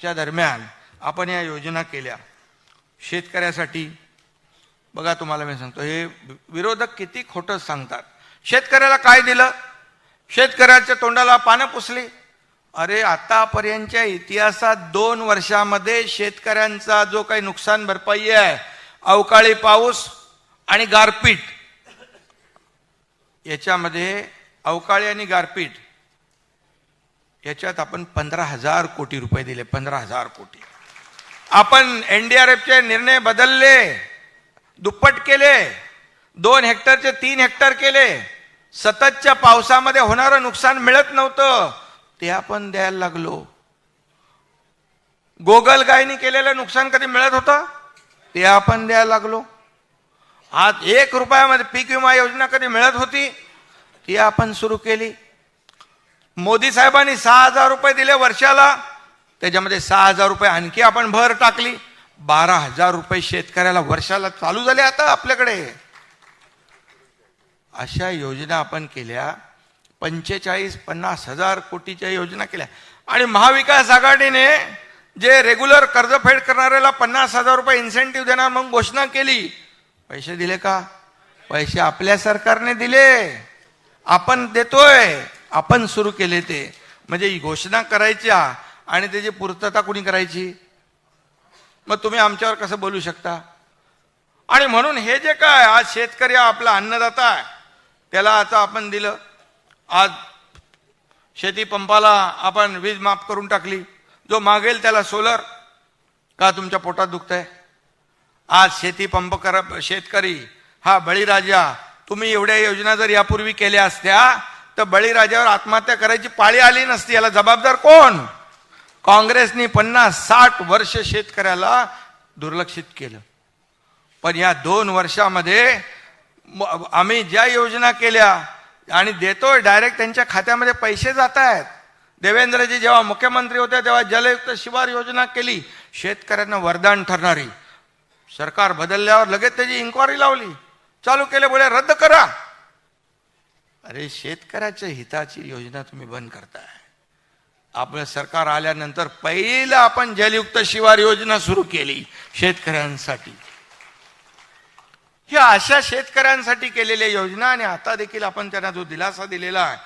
च्या दरम्यान आपण या योजना केल्या. शेतकऱ्यासाठी बघा तुम्हाला मी सांगतो हे विरोधक किती खोटं सांगतात. शेतकऱ्याला काय दिलं? शेतकऱ्याच्या तोंडाला पानं पुसली. अरे आतापर्यंतच्या इतिहासात दोन वर्षामध्ये शेतकऱ्यांचा जो काही नुकसान भरपाई आहे अवकाळी पाऊस आणि गारपीट याच्यामध्ये अवकाळी आणि गारपीट याच्यात आपण पंधरा हजार कोटी रुपये दिले पंधरा हजार कोटी. आपण एनडीआरएफचे निर्णय बदलले दुप्पट केले दोन हेक्टरचे तीन हेक्टर केले. सततच्या पावसामध्ये होणारं नुकसान मिळत नव्हतं ते आपण द्यायला लागलो. गोगल गायनी केलेलं नुकसान कधी मिळत होतं? ते आपण द्यायला लागलो. आज एक रुपयामध्ये पीक विमा योजना कधी मिळत होती? ती आपण सुरू केली. मोदी साहेबांनी सहा हजार रुपये दिले वर्षाला. त्याच्यामध्ये सहा हजार रुपये आणखी आपण भर टाकली. बारा हजार रुपये शेतकऱ्याला वर्षाला चालू झाले आता आपल्याकडे. अशा योजना आपण केल्या. पंचेचाळीस पन्नास हजार कोटीच्या योजना केल्या. आणि महाविकास आघाडीने जे रेग्युलर कर्जफेड करणाऱ्याला पन्नास हजार रुपये इन्सेंटिव्ह देणार म्हणून घोषणा केली. पैसे दिले का? पैसे आपल्या सरकारने दिले. आपण देतोय. आपण सुरू केले ते. म्हणजे ही घोषणा करायच्या आणि त्याची पूर्तता कुणी करायची? मग तुम्ही आमच्यावर कसं बोलू शकता? आणि म्हणून हे जे काय आज शेतकरी हा आपला अन्नदाता आहे त्याला आता आपण दिलं. आज शेती पंपाला आपण वीज माफ करून टाकली. जो मागेल त्याला सोलर का तुमच्या पोटात दुखतंय? आज शेती पंप कर शेतकरी हा बळीराजा तुम्ही एवढ्या योजना जर यापूर्वी केल्या असत्या तर बळीराजावर आत्महत्या करायची पाळी आली नसती. याला जबाबदार कोण? काँग्रेसनी पन्नास साठ वर्ष शेतकऱ्याला दुर्लक्षित केलं. पण या दोन वर्षामध्ये आम्ही ज्या योजना केल्या आणि देतोय डायरेक्ट त्यांच्या खात्यामध्ये पैसे जात आहेत देवेंद्रजी जेव्हा मुख्यमंत्री होते तेव्हा जलयुक्त शिवार योजना केली. शेतकऱ्यांना वरदान ठरणारी. सरकार बदलल्यावर लगेच त्याची इन्क्वायरी लावली. चालू केले बोले रद्द करा. अरे शेतकऱ्याच्या हिताची योजना तुम्ही बंद करताय. आपलं सरकार आल्यानंतर पहिलं आपण जलयुक्त शिवार योजना सुरू केली शेतकऱ्यांसाठी. ह्या अशा शेतकऱ्यांसाठी केलेल्या योजना आणि आता देखील आपण त्यांना जो दिलासा दिलेला आहे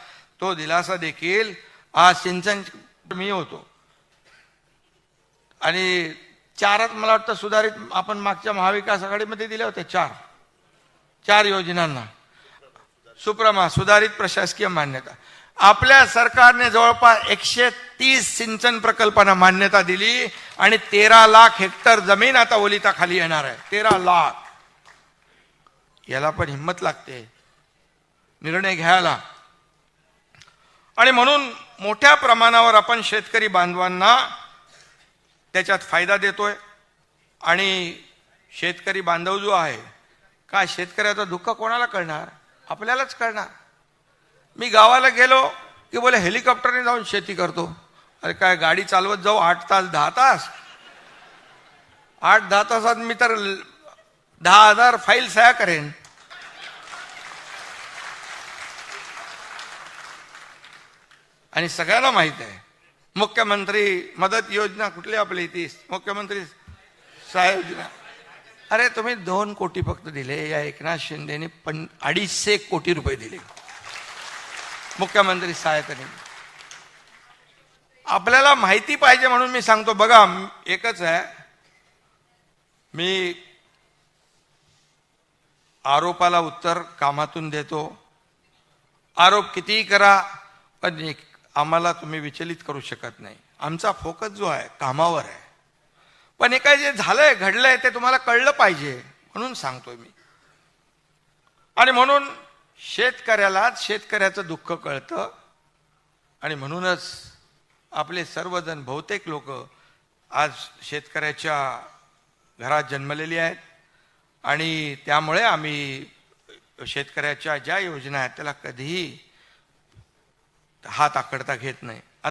तो दिलासा देखील आज सिंचन मी होतो. आणि चारच मला वाटतं सुधारित आपण मागच्या महाविकास आघाडीमध्ये दिले होते चार. चार योजनांना. सुप्रमा सुधारित प्रशासकीय मान्यता. आपल्या सरकारने जवळपास एकशे तीस सिंचन प्रकल्पांना मान्यता दिली आणि तेरा लाख हेक्टर जमीन आता ओलिताखाली येणार आहे. तेरा लाख. याला पण हिंमत लागते. निर्णय घ्यायला. आणि म्हणून मोठ्या प्रमाणावर आपण शेतकरी बांधवांना त्याच्यात फायदा देतोय. आणि शेतकरी बांधव जो आहे काय शेतकऱ्याचं दुःख कोणाला कळणार? आपल्यालाच कळणार. मी गावाला गेलो की बोले हेलिकॉप्टरने जाऊन शेती करतो. अरे काय गाडी चालवत जाऊ आठ तास दहा तास? आठ दहा तासात मी तर दहा हजार फाईल सह्या करेन. आणि सगळ्यांना माहीत आहे मुख्यमंत्री मदत योजना कुठली आपली ती? मुख्यमंत्री सहाय्य योजना. अरे तुम्ही दोन कोटी फक्त दिले. या एकनाथ शिंदेने पण अडीचशे कोटी रुपये दिले. मुख्यमंत्री सहाय्यता आपल्याला माहिती पाहिजे म्हणून मी सांगतो. बघा एकच आहे. मी आरोपाला उत्तर कामातून देतो. आरोप कितीही करा पण आम्हाला तुम्ही विचलित करू शकत नाही. आमचा फोकस जो आहे कामावर आहे. पण हे काय जे झालंय घडलंय ते तुम्हाला कळलं पाहिजे म्हणून सांगतोय मी. आणि म्हणून शेतकऱ्यालाच शेतकऱ्याचं दुःख कळतं. आणि म्हणूनच आपले सर्वजण बहुतेक लोक आज शेतकऱ्याच्या घरात जन्मलेली आहेत. आणि त्यामुळे आम्ही शेतकऱ्याच्या ज्या योजना आहेत त्याला कधीही हात आकडता घेत नाही.